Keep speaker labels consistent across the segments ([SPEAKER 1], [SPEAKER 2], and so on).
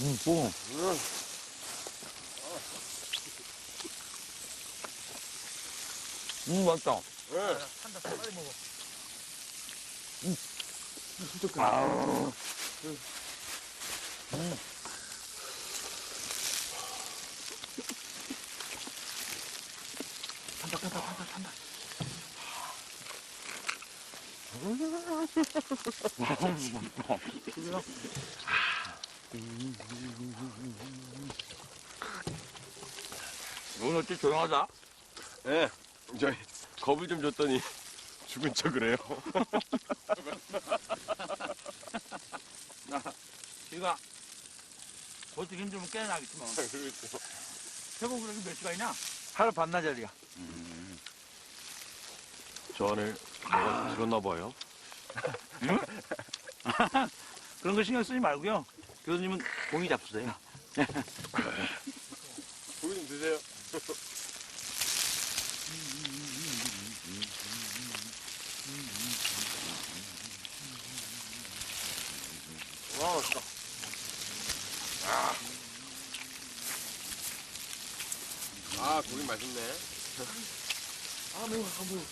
[SPEAKER 1] 음, 뽕. 음, 맛있다.
[SPEAKER 2] 한다 빨리 먹어.
[SPEAKER 1] 아우.
[SPEAKER 2] 탄다 탄다 탄다 탄다.
[SPEAKER 1] 오 늘 어째 조용하다?
[SPEAKER 3] 예, 저희 겁을 좀 줬더니 죽은 척을 해요.
[SPEAKER 1] 지가 어떻게 힘들면 깨어나겠지만
[SPEAKER 3] 그렇죠.
[SPEAKER 1] 태국 그렇게 몇 시간이냐?
[SPEAKER 2] 하루 반나절이야.
[SPEAKER 3] 저 안에 뭐가 들었나 봐요.
[SPEAKER 1] 그런 거 신경 쓰지 말고요. 교수님은 공이 잡수세요.
[SPEAKER 3] 고기 좀 드세요. 와, 맛있다. 아, 아 고기 맛있네.
[SPEAKER 2] 아 매워 아 매워.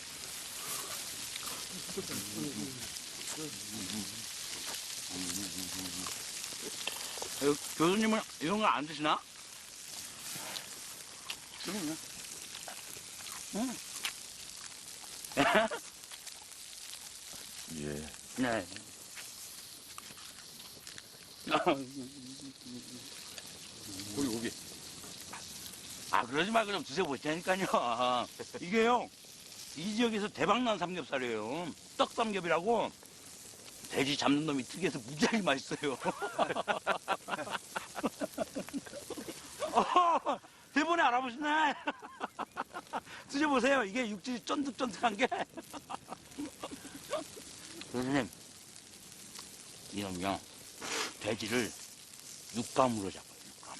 [SPEAKER 1] 교수님은 이런 거 안 드시나?
[SPEAKER 2] 그럼요.
[SPEAKER 3] 예.
[SPEAKER 1] 네.
[SPEAKER 3] 고기, 고기.
[SPEAKER 1] 아 그러지 말고 좀 드셔보시라니까요. 이게요 이 지역에서 대박난 삼겹살이에요. 떡삼겹이라고 돼지 잡는 놈이 특이해서 무지하게 맛있어요. 어, 대본에 알아보시네. 드셔보세요. 이게 육질이 쫀득쫀득한 게. 교수님, 이놈요 돼지를 육감으로 잡아요. 육감.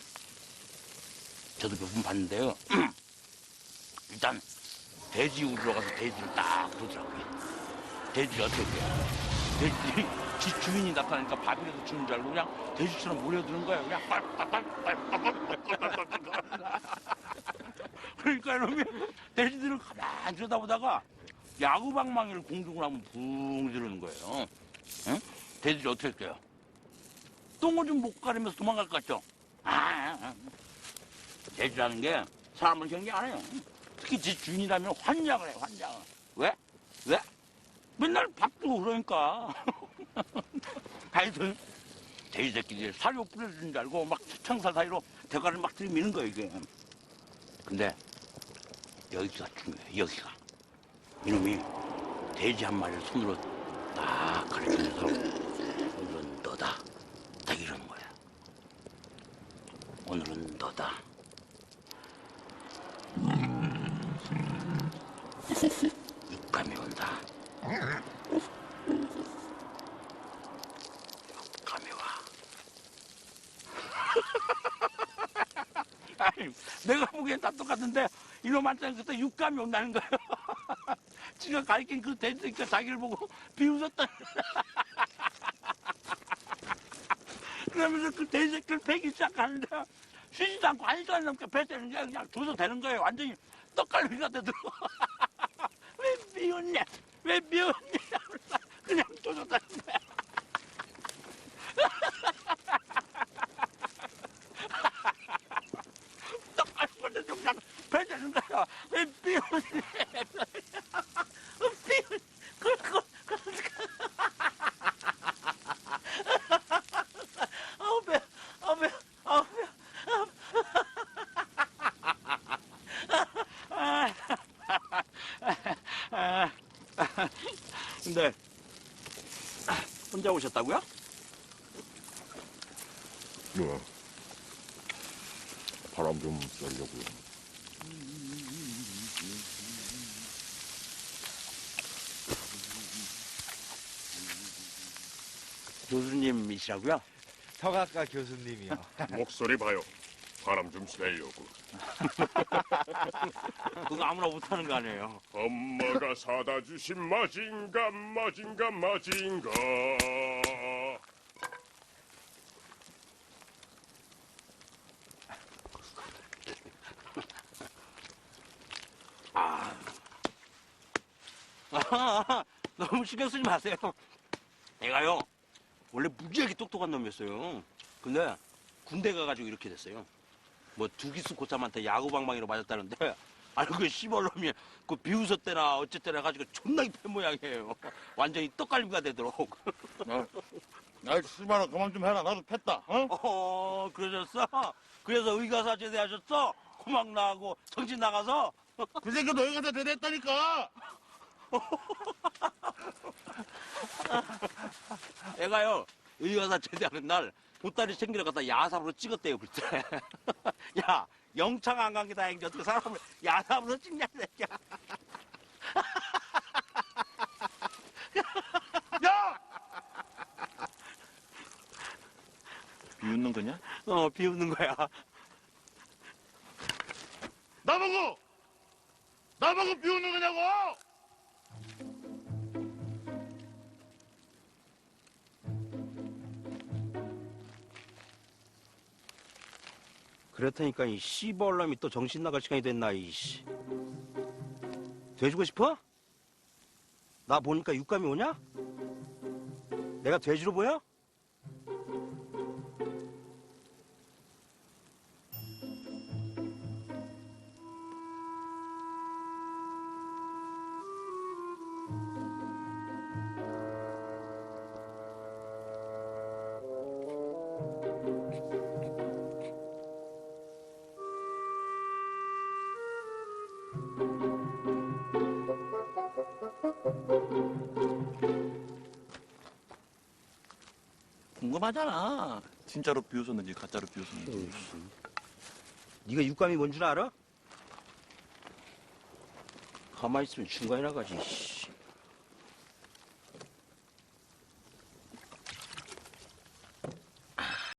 [SPEAKER 1] 저도 몇 번 봤는데요. 일단 돼지 우리러 가서 돼지를 딱 보더라고요. 돼지를 어떻게 해요? 돼지들이 지 주인이 나타나니까 밥이라도 주는 줄 알고 그냥 돼지처럼 몰려드는 거예요. 그냥. 그러니까 이놈이 돼지들을 가만히 들여다보다가 야구방망이를 공중을 하면 붕 지르는 거예요. 응? 돼지들이 어떻게 할까요? 똥을 좀 못 가리면서 도망갈 것 같죠? 아, 아, 아. 돼지라는 게 사람을 경계 안 해요. 특히 지 주인이라면 환장을 해요, 환장을. 왜? 왜? 그러니까. 하여튼, 새끼들 사료 뿌려주는 줄 알고 막 창살 사이로 대가를 막 들이미는 거예요, 이게. 근데, 여기가 중요해요, 여기가. 이놈이 돼지 한 마리를 손으로 딱 가르치면서 오늘은 너다. 딱 이러는 거야. 오늘은 너다. 육감이 온다. 육감이 와. 아니, 내가 다 똑같은데 이놈 한테는 그때 육감이 온다는 거예요. 지가 가르친 그 돼지니까 자기를 보고 비웃었다. 그러면서 그 돼지새끼를 패기 시작하는데 쉬지도 않고 한 시간 넘게 뱉는 게 그냥 줘도 되는 거예요. 완전히 떡갈비가 되더라고. 왜 미웠냐? 왜 미웠냐? 그냥 줘줬다는 거야. 떡갈비가 되도 그냥 뱉는 거야. 왜 미웠냐? 미웠, 그, 그, 그, 아우 배, 아우 배, 아우 배. 아, 근데 혼자 오셨다고요?
[SPEAKER 3] 네. 바람 좀 쐬려고요.
[SPEAKER 1] 교수님이시라고요?
[SPEAKER 2] 서각가 교수님이요.
[SPEAKER 3] 목소리 봐요. 바람 좀 쐬려고.
[SPEAKER 1] 그거 아무나 못하는 거 아니에요.
[SPEAKER 3] 엄마가 사다 주신 마징가 마징가 마징가
[SPEAKER 1] 아, 너무 신경 쓰지 마세요. 내가요, 원래 무지하게 똑똑한 놈이었어요. 근데 군대 가가지고 이렇게 됐어요. 뭐 두기수 고참한테 야구방망이로 맞았다는데, 아니, 그 시벌놈이 그 비웃었 때나 어쨌든 해가지고 존나 팬 모양이에요. 완전히 떡갈비가 되도록.
[SPEAKER 4] 아이, 씨발아, 그만 좀 해라. 나도 팼다, 어?
[SPEAKER 1] 어, 그러셨어? 그래서 의가사 제대하셨어? 고막 나가고 정신 나가서?
[SPEAKER 4] 그 새끼도 여기 가서 대대했다니까!
[SPEAKER 1] 애가요, 의가사 제대하는 날 보따리 챙기러 갔다 야삽으로 찍었대요, 그때. 야, 영창 안 간 게 다행이지. 어떻게 사람을 야삽으로 찍냐, 이 새끼야.
[SPEAKER 4] 야!
[SPEAKER 3] 비웃는 거냐?
[SPEAKER 1] 어, 비웃는 거야.
[SPEAKER 4] 나보고! 나보고 비우는 거냐고!
[SPEAKER 1] 그렇다니까, 이 씨벌놈이 또 정신 나갈 시간이 됐나, 이씨. 돼주고 싶어? 나 보니까 육감이 오냐? 내가 돼지로 보여?
[SPEAKER 3] 궁금하잖아. 진짜로 비웃었는지 가짜로 비웃었는지.
[SPEAKER 1] 네가 육감이 뭔 줄 알아? 가만히 있으면 중간에 나가지. 씨.